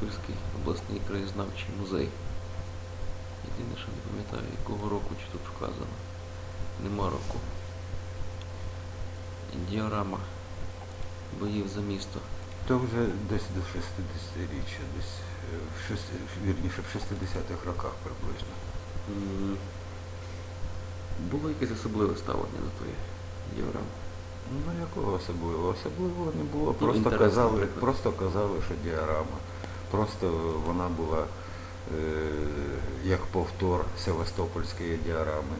Тернопільський обласний краєзнавчий музей. Єдине, що не пам'ятаю, якого року чи тут вказано. Нема року. Діорама боїв за місто. То вже десь до 60-річчя, десь е, в шести, вірніше, в 60-х роках приблизно. М, Було якесь особливе ставлення до тої діорами? Ну якого особливого? Особливого не було. Ну, Просто казали, наприклад. просто казали, що діарама. Просто вона була е, як повтор Севастопольської діарами.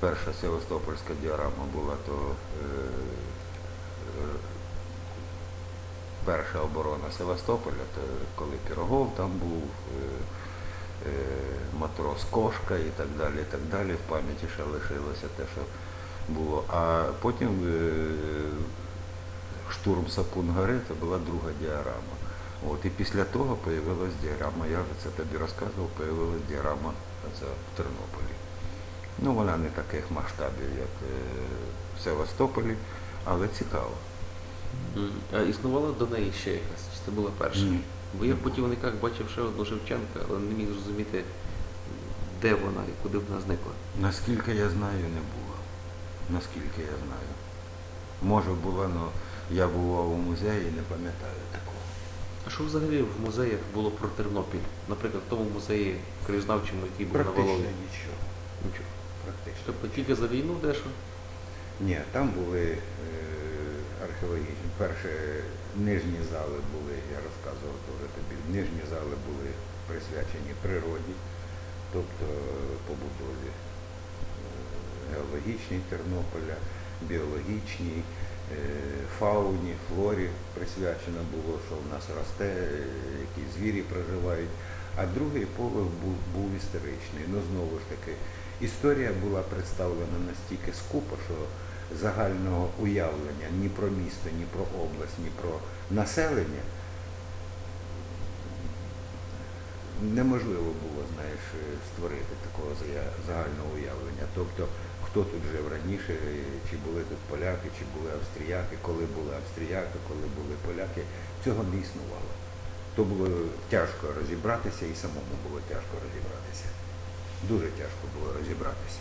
Перша Севастопольська діарама була то е, е, перша оборона Севастополя, то коли Пірогов там був, матрос Кошка і так далі, і так далі. В пам'яті ще лишилося те, що було. А потім штурм Сапун-Гори це була друга діарама. От, і після того з'явилась діарама, я вже це тобі розказував, з'явилась діарама це в Тернополі. Ну, вона не таких масштабів, як е, в Севастополі, але цікава. М, А існувала до неї ще якась? Чи це була перша? Ні. Бо я в путівниках бачив ще одну Шевченка, але не міг зрозуміти, де вона і куди вона зникла. Наскільки я знаю, не було. Наскільки я знаю. Може була, але я бував у музеї і не пам'ятаю такого. А що взагалі в музеях було про Тернопіль? Наприклад, в тому музеї краєзнавчому, який був на Волові? нічого. Нічого. Практично. Тобто тільки за війну дещо? Ні, там були е, археологічні. Перше, нижні зали були, я розказував теж тобі, нижні зали були присвячені природі, тобто побудові е, геологічній Тернополя, біологічній, фауні, флорі присвячено було, що в нас росте, е, які звірі проживають. А другий поверх був, був історичний. Ну знову ж таки, історія була представлена настільки скупо, що загального уявлення ні про місто, ні про область, ні про населення неможливо було, знаєш, е, створити такого загального уявлення. Тобто, хто тут жив раніше, чи були тут поляки, чи були австріяки, коли були австріяки, коли були поляки, цього не існувало. То було тяжко розібратися і самому було тяжко розібратися. Дуже тяжко було розібратися.